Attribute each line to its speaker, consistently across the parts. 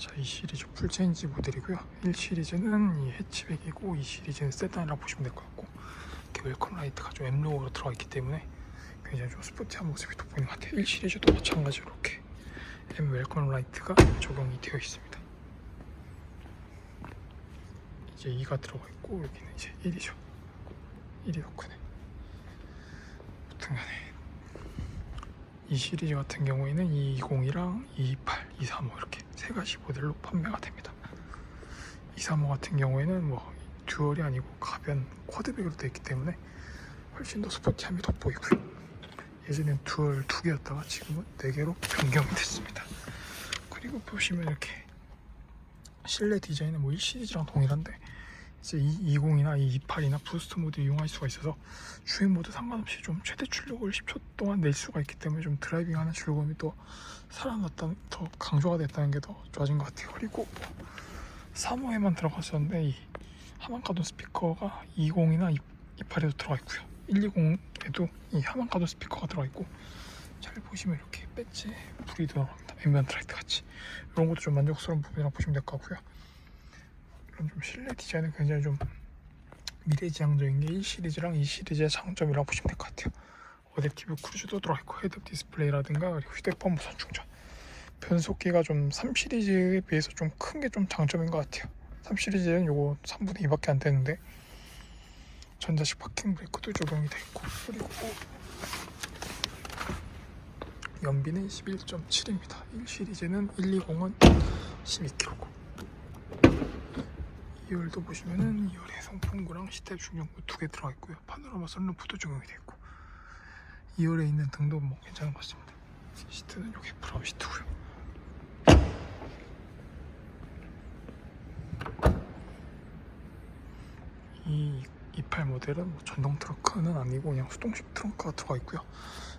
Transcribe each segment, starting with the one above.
Speaker 1: 자, 이 시리즈 풀체인지 모델이고요. 1 시리즈는 이 해치백이고 2 시리즈는 세단이라고 보시면 될 것 같고 이렇게 웰컴 라이트가 좀 M 로고로 들어가 있기 때문에 굉장히 좀 스포티한 모습이 돋보이는 것 같아요. 1 시리즈도 마찬가지로 이렇게 M 웰컴 라이트가 적용이 되어 있습니다. 이제 2가 들어가 있고 여기는 이제 1이죠. 1이 더 크네. 아무튼간에 이 시리즈 같은 경우에는 220이랑 228, 235 이렇게 세 가지 모델로 판매가 됩니다. 235 같은 경우에는 뭐 듀얼이 아니고 가변 쿼드백으로 되어 있기 때문에 훨씬 더 스포티함이 돋보이고요. 예전엔 듀얼 두 개였다가 지금은 네 개로 변경이 됐습니다. 그리고 보시면 이렇게 실내 디자인은 뭐 1 시리즈랑 동일한데 이제 220이나 228이나 부스트 모드 이용할 수가 있어서 주행 모드 상관없이 좀 최대 출력을 10초 동안 낼 수가 있기 때문에 좀 드라이빙하는 즐거움이 또 살아났다 더 강조가 됐다는 게 더 좋아진 것 같아요. 그리고 3호에만 들어갔었는데 이 하만카돈 스피커가 20이나 28에도 들어가 있고요. 120에도 이 하만카돈 스피커가 들어가 있고 잘 보시면 이렇게 배지에 불이 들어갑니다. 앰비언트 라이트 같이 이런 것도 좀 만족스러운 부분이라고 보시면 될 것 같고요. 이런 좀 실내 디자인은 굉장히 좀 미래지향적인 게1 시리즈랑 2 시리즈의 장점이라고 보시면 될 것 같아요. 어댑티브 크루즈도 들어가 있고 헤드업 디스플레이라든가 그리고 휴대폰 무선 충전 변속기가 좀 3 시리즈에 비해서 좀 큰 게 좀 장점인 것 같아요. 3 시리즈는 요거 3분의 2밖에 안 되는데 전자식 파킹 브레이크도 적용이 돼 있고 그리고 연비는 11.7입니다. 1 시리즈는 120은 12kg고 2열도 보시면은 2열에 송풍구랑 시트 중정부 두개 들어가 있고요. 파노라마 선루프도 적용이 되어 있고 2열에 있는 등도 뭐 괜찮은 것 같습니다. 시트는 여기 브라운 시트고요. 이 28 모델은 뭐 전동 트렁크는 아니고 그냥 수동식 트렁크가 들어가 있고요.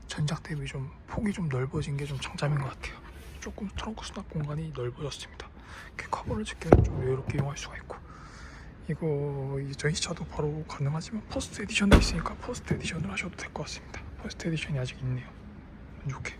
Speaker 1: 전작 대비 좀 폭이 좀 넓어진 게 좀 장점인 것 같아요. 조금 트렁크 수납 공간이 넓어졌습니다. 이렇게 커버를 지키면 좀 여유롭게 이용할 수가 있고 이거 이 전시차도 바로 가능하지만 퍼스트 에디션도 있으니까 퍼스트 에디션을 하셔도 될 것 같습니다. 퍼스트 에디션이 아직 있네요. 좋게